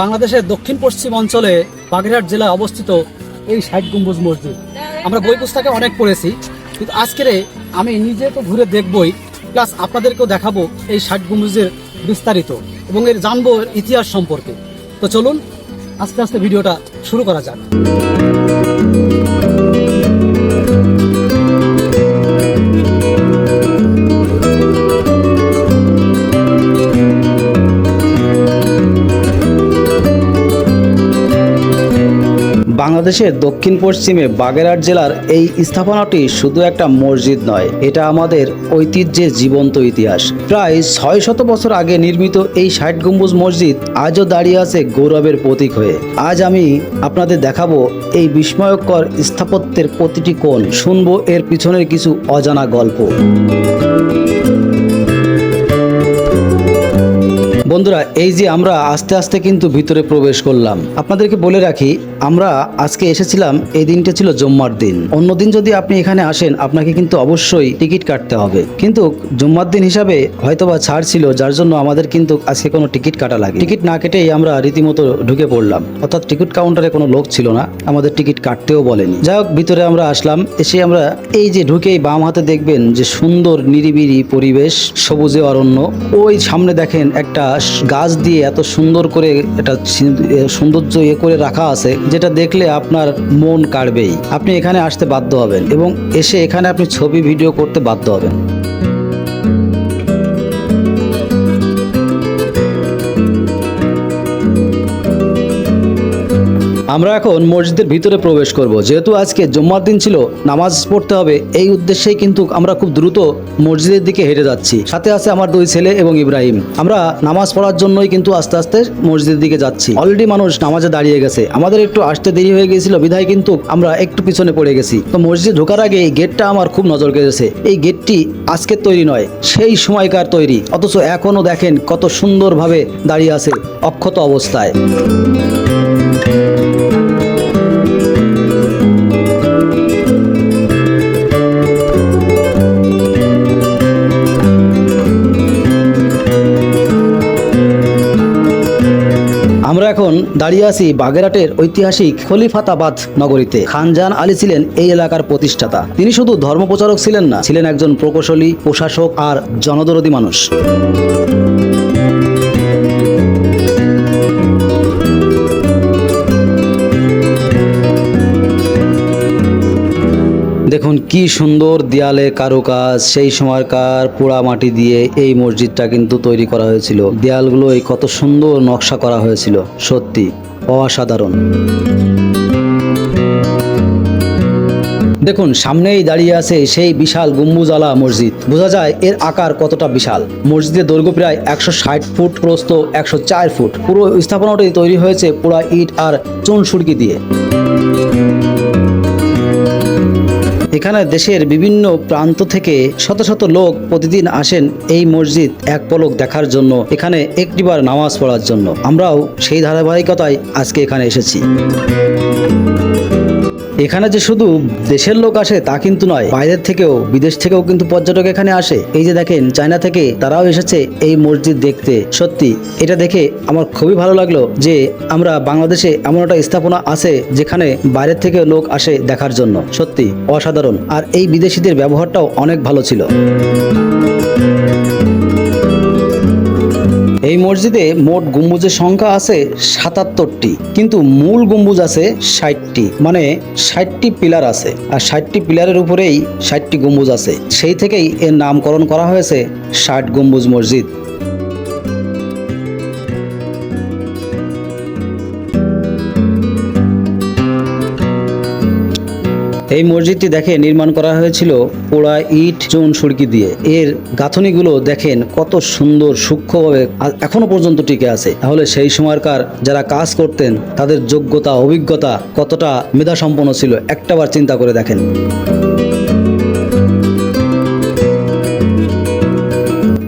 বাংলাদেশের দক্ষিণ পশ্চিম অঞ্চলে বাগেরহাট জেলায় অবস্থিত এই ষাট গম্বুজ মসজিদ। আমরা বই পুস্তকে অনেক পড়েছি, কিন্তু আজকের আমি নিজে তো ঘুরে দেখবই, প্লাস আপনাদেরকেও দেখাবো এই ষাট গম্বুজের বিস্তারিত এবং এর জানব ইতিহাস সম্পর্কে। তো চলুন, আস্তে আস্তে ভিডিওটা শুরু করা যাক। বাংলাদেশের দক্ষিণ পশ্চিমে বাগেরহাট জেলার এই স্থাপনাটি শুধু একটা মসজিদ নয়, এটা আমাদের ঐতিহ্যের জীবন্ত ইতিহাস। প্রায় ছয় শত বছর আগে নির্মিত এই ষাট গম্বুজ মসজিদ আজও দাঁড়িয়ে আছে গৌরবের প্রতীক হয়ে। আজ আমি আপনাদের দেখাবো এই বিস্ময়কর স্থাপত্যের প্রতিটি কোণ। শুনব এর পিছনের কিছু অজানা গল্প। বন্ধুরা, এই যে আমরা আস্তে আস্তে কিন্তু ভিতরে প্রবেশ করলাম। আপনাদেরকে বলে রাখি, আমরা আজকে এসেছিলাম, এই দিনটা ছিল জুম্মার দিন। অন্যদিন যদি আপনি এখানে আসেন, আপনাকে কিন্তু অবশ্যই টিকিট কাটতে হবে। কিন্তু জুম্মার দিন হিসাবে হয়তোবা ছাড় ছিল, যার জন্য আমাদের কিন্তু আজকে কোনো টিকিট কাটা লাগে টিকিট না কেটেই আমরা রীতিমতো ঢুকে পড়লাম। অর্থাৎ টিকিট কাউন্টারে কোনো লোক ছিল না, আমাদের টিকিট কাটতেও বলেনি। যাই হোক, ভিতরে আমরা আসলাম, এসে আমরা এই যে ঢুকেই বাম হাতে দেখবেন যে সুন্দর নিরিবিলি পরিবেশ, সবুজে অরণ্য। ওই সামনে দেখেন একটা গাছ দিয়ে এত সুন্দর করে এটা সৌন্দর্য ইয়ে করে রাখা আছে, যেটা দেখলে আপনার মন কাড়বেই। আপনি এখানে আসতে বাধ্য হবেন এবং এসে এখানে আপনি ছবি, ভিডিও করতে বাধ্য হবেন। আমরা এখন মসজিদের ভিতরে প্রবেশ করব। যেহেতু আজকে জুম্মার দিন ছিল, নামাজ পড়তে হবে, এই উদ্দেশ্যেই কিন্তু আমরা খুব দ্রুত মসজিদের দিকে হেঁটে যাচ্ছি। সাথে আছে আমার দুই ছেলে এবং ইব্রাহিম। আমরা নামাজ পড়ার জন্যই কিন্তু আস্তে আস্তে মসজিদের দিকে যাচ্ছি। অলরেডি মানুষ নামাজে দাঁড়িয়ে গেছে। আমাদের একটু আসতে দেরি হয়ে গিয়েছিল, বিধায় কিন্তু আমরা একটু পিছনে পড়ে গেছি। তো মসজিদ ঢোকার আগে এই গেটটা আমার খুব নজর কেড়েছে। এই গেটটি আজকের তৈরি নয়, সেই সময়কার তৈরি। অথচ এখনও দেখেন কত সুন্দরভাবে দাঁড়িয়ে আছে অক্ষত অবস্থায়। দাঁড়িয়ে আছি বাগেরহাটের ঐতিহাসিক খলিফাতাবাদ নগরীতে। খানজান আলী ছিলেন এই এলাকার প্রতিষ্ঠাতা। তিনি শুধু ধর্মপ্রচারক ছিলেন না, ছিলেন একজন প্রকৌশলী, প্রশাসক আর জনদরদী মানুষ। দেখুন কি সুন্দর দেয়ালে কারুকাজ, সেই সময়কার পোড়া মাটি দিয়ে এই মসজিদটা কিন্তু তৈরি করা হয়েছিল। দেয়ালগুলো এই কত সুন্দর নকশা করা হয়েছিল, সত্যি অসাধারণ। দেখুন, সামনেই দাঁড়িয়ে আছে সেই বিশাল গম্বুজালা মসজিদ। বোঝা যায় এর আকার কতটা বিশাল। মসজিদের দৈর্ঘ্য প্রায় একশো ষাট ফুট, প্রস্থ একশো চার ফুট। পুরো স্থাপনাটি তৈরি হয়েছে পোড়া ইট আর চুন সুড়কি দিয়ে। এখানে দেশের বিভিন্ন প্রান্ত থেকে শত শত লোক প্রতিদিন আসেন এই মসজিদ এক পলক দেখার জন্য, এখানে একটিবার নামাজ পড়ার জন্য। আমরাও সেই ধারাবাহিকতায় আজকে এখানে এসেছি। এখানে যে শুধু দেশের লোক আসে তা কিন্তু নয়, বাইরের থেকেও, বিদেশ থেকেও কিন্তু পর্যটক এখানে আসে। এই যে দেখেন, চায়না থেকে তারাও এসেছে এই মসজিদ দেখতে। সত্যি, এটা দেখে আমার খুবই ভালো লাগল যে আমরা বাংলাদেশে এমন একটা স্থাপনা আছে যেখানে বাইরের থেকে লোক আসে দেখার জন্য। সত্যি, অসাধারণ। আর এই বিদেশিদের ব্যবহারটাও অনেক ভালো ছিল। এই মসজিদে মোট গম্বুজের সংখ্যা আছে সাতাত্তরটি, কিন্তু মূল গম্বুজ আছে ষাটটি মানে ষাটটি পিলার আছে, আর ষাটটি পিলারের উপরেই ষাটটি গম্বুজ আছে। সেই থেকেই এর নামকরণ করা হয়েছে ষাট গম্বুজ মসজিদ। এই মসজিদটি দেখে নির্মাণ করা হয়েছিল পোড়া ইট, চুন, সুরকি দিয়ে। এর গাঁথনিগুলো দেখেন কত সুন্দর, সূক্ষ্মভাবে এখনও পর্যন্ত টিকে আছে। তাহলে সেই সময়কার যারা কাজ করতেন, তাদের যোগ্যতা, অভিজ্ঞতা কতটা মেধাসম্পন্ন ছিল, একটাবার চিন্তা করে দেখেন।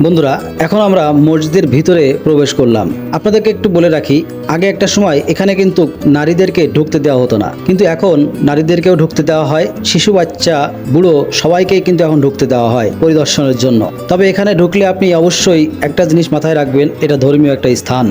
বন্ধুরা, এখন আমরা মসজিদের ভিতরে প্রবেশ করলাম। আপনাদেরকে একটু বলে রাখি, আগে একটা সময় এখানে কিন্তু নারীদেরকে ঢুকতে দেওয়া হতো না। কিন্তু এখন নারীদেরকেও ঢুকতে দেওয়া হয়, শিশু, বাচ্চা, বুড়ো সবাইকেই কিন্তু এখন ঢুকতে দেওয়া হয় পরিদর্শনের জন্য। তবে এখানে ঢুকলে আপনি অবশ্যই একটা জিনিস মাথায় রাখবেন, এটা ধর্মীয় একটা স্থান।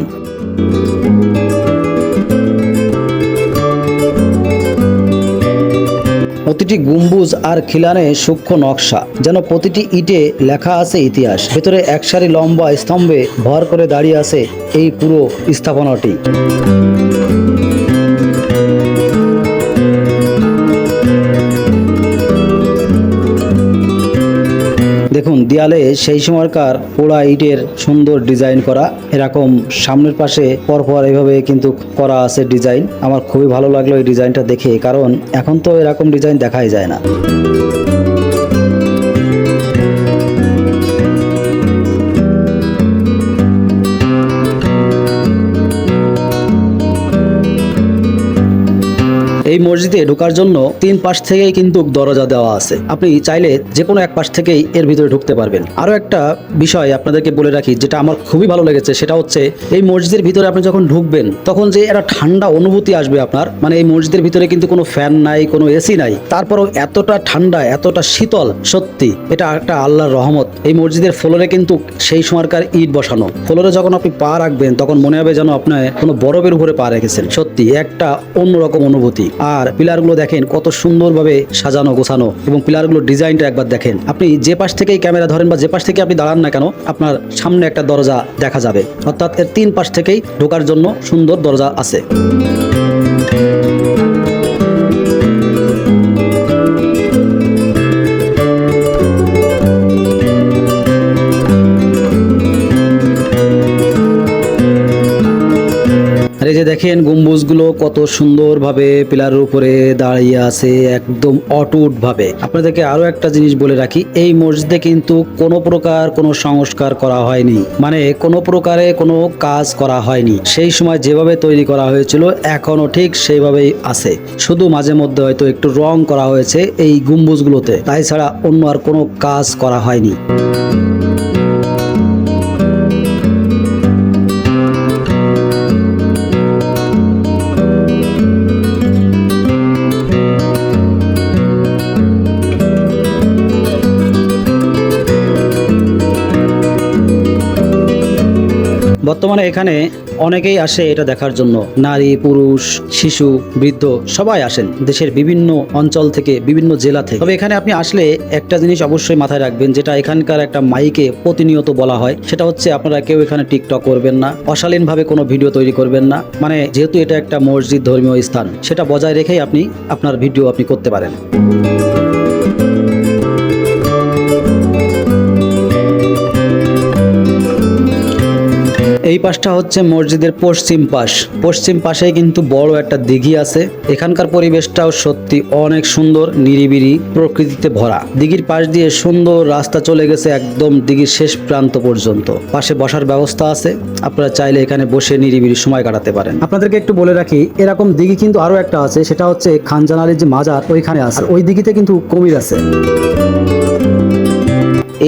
প্রতিটি গম্বুজ আর খিলানে সূক্ষ্ম নকশা, যেন প্রতিটি ইটে লেখা আছে ইতিহাস। ভেতরে এক সারি লম্বা স্তম্ভে ভর করে দাঁড়িয়ে আছে এই পুরো স্থাপনাটি। দেখুন, দেয়ালে সেই সময়কার পোড়া ইটের সুন্দর ডিজাইন করা, এরকম সামনের পাশে পরপর এভাবে কিন্তু করা আছে ডিজাইন। আমার খুবই ভালো লাগল এই ডিজাইনটা দেখে, কারণ এখন তো এরকম ডিজাইন দেখাই যায় না। এই মসজিদে ঢোকার জন্য তিন পাশ থেকেই কিন্তু দরজা দেওয়া আছে। আপনি চাইলে যে কোনো এক পাশ থেকেই এর ভিতরে ঢুকতে পারবেন। আরও একটা বিষয় আপনাদেরকে বলে রাখি, যেটা আমার খুবই ভালো লেগেছে, সেটা হচ্ছে এই মসজিদের ভিতরে আপনি যখন ঢুকবেন, তখন যে একটা ঠান্ডা অনুভূতি আসবে আপনার। মানে এই মসজিদের ভিতরে কিন্তু কোনো ফ্যান নাই, কোনো এসি নাই। তারপরও এতটা ঠান্ডা, এতটা শীতল, সত্যি, এটা একটা আল্লাহর রহমত। এই মসজিদের ফ্লোরে কিন্তু সেই সময়কার ইট বসানো। ফ্লোরে যখন আপনি পা রাখবেন, তখন মনে হবে যেন আপনার কোনো বরফের উপরে পা রেখেছেন। সত্যি, একটা অন্যরকম অনুভূতি। আর পিলারগুলো দেখেন কত সুন্দরভাবে সাজানো, গোছানো এবং পিলারগুলোর ডিজাইনটা একবার দেখেন। আপনি যে পাশ থেকেই ক্যামেরা ধরেন বা যে পাশ থেকে আপনি দাঁড়ান না কেন, আপনার সামনে একটা দরজা দেখা যাবে। অর্থাৎ এর তিন পাশ থেকেই ঢোকার জন্য সুন্দর দরজা আছে। দেখেন গম্বুজগুলো কত সুন্দরভাবে পিলারের উপরে দাঁড়িয়ে আছে, একদম অটুট ভাবে আপনাদেরকে আরও একটা জিনিস বলে রাখি, এই মসজিদে কিন্তু কোনো প্রকার কোনো সংস্কার করা হয়নি। মানে কোনো প্রকারে কোনো কাজ করা হয়নি। সেই সময় যেভাবে তৈরি করা হয়েছিল এখনও ঠিক সেইভাবেই আছে। শুধু মাঝে মধ্যে হয়তো একটু রং করা হয়েছে এই গম্বুজগুলোতে। তাই ছাড়া অন্য আর কোনো কাজ করা হয়নি। বর্তমানে এখানে অনেকেই আসে এটা দেখার জন্য। নারী, পুরুষ, শিশু, বৃদ্ধ, সবাই আসেন দেশের বিভিন্ন অঞ্চল থেকে, বিভিন্ন জেলা থেকে। তবে এখানে আপনি আসলে একটা জিনিস অবশ্যই মাথায় রাখবেন, যেটা এখানকার একটা মাইকে প্রতিনিয়ত বলা হয়। সেটা হচ্ছে আপনারা কেউ এখানে টিকটক করবেন না, অশালীনভাবে কোনো ভিডিও তৈরি করবেন না। মানে যেহেতু এটা একটা মসজিদ ধর্মীয় স্থান, সেটা বজায় রেখেই আপনি আপনার ভিডিও আপনি করতে পারেন। এই পাশটা হচ্ছে মসজিদের পশ্চিম পাশ। পশ্চিম পাশে কিন্তু বড় একটা দিঘি আছে। এখানকার পরিবেশটাও সত্যি অনেক সুন্দর, নিরিবিলি, প্রকৃতিতে ভরা। দিঘির পাশ দিয়ে সুন্দর রাস্তা চলে গেছে একদম দিঘির শেষ প্রান্ত পর্যন্ত। পাশে বসার ব্যবস্থা আছে। আপনারা চাইলে এখানে বসে নিরিবিলি সময় কাটাতে পারেন। আপনাদেরকে একটু বলে রাখি, এরকম দিঘি কিন্তু আরও একটা আছে। সেটা হচ্ছে খানজান আলীর যে মাজার, ওইখানে আছে। ওই দিঘিতে কিন্তু কুমির আছে।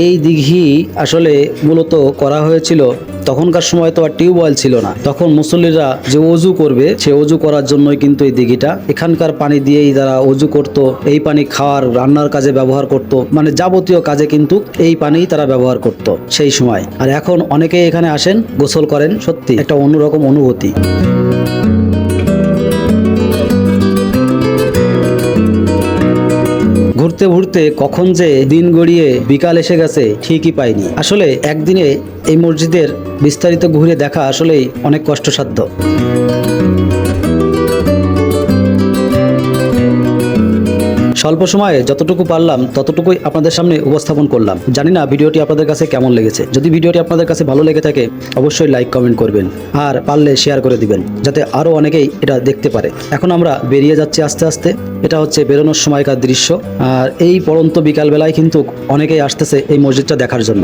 এই দিঘি আসলে মূলত করা হয়েছিল, তখনকার সময় তো আর টিউবওয়েল ছিল না। তখন মুসল্লিরা যে অজু করবে, সে অজু করার জন্যই কিন্তু এই দিঘিটা। এখানকার পানি দিয়েই তারা অজু করত, এই পানি খাওয়ার, রান্নার কাজে ব্যবহার করত মানে যাবতীয় কাজে কিন্তু এই পানিই তারা ব্যবহার করত সেই সময়। আর এখন অনেকেই এখানে আসেন, গোসল করেন, সত্যি একটা অন্যরকম অনুভূতি। ঘুরতে ঘুরতে কখন যে দিন গড়িয়ে বিকাল এসে গেছে, ঠিকই পাইনি। আসলে একদিনে এই মসজিদের বিস্তারিত ঘুরে দেখা আসলেই অনেক কষ্টসাধ্য। স্বল্প সময়ে যতটুকু পারলাম, ততটুকুই আপনাদের সামনে উপস্থাপন করলাম। জানি না ভিডিওটি আপনাদের কাছে কেমন লেগেছে। যদি ভিডিওটি আপনাদের কাছে ভালো লেগে থাকে, অবশ্যই লাইক, কমেন্ট করবেন। আর পারলে শেয়ার করে দিবেন, যাতে আরও অনেকেই এটা দেখতে পারে। এখন আমরা বেরিয়ে যাচ্ছি আস্তে আস্তে। এটা হচ্ছে বেরোনোর সময়কার দৃশ্য। আর এই পড়ন্ত বিকালবেলায় কিন্তু অনেকেই আসতেছে এই মসজিদটা দেখার জন্য।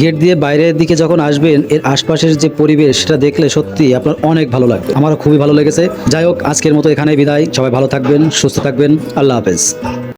গেট দিয়ে বাইরের দিকে যখন আসবেন, এর আশপাশের যে পরিবেশ, সেটা দেখলে সত্যি আপনার অনেক ভালো লাগবে। আমারও খুবই ভালো লেগেছে। যাই হোক, আজকের মতো এখানে বিদায়। সবাই ভালো থাকবেন, সুস্থ থাকবেন। আল্লাহ হাফেজ।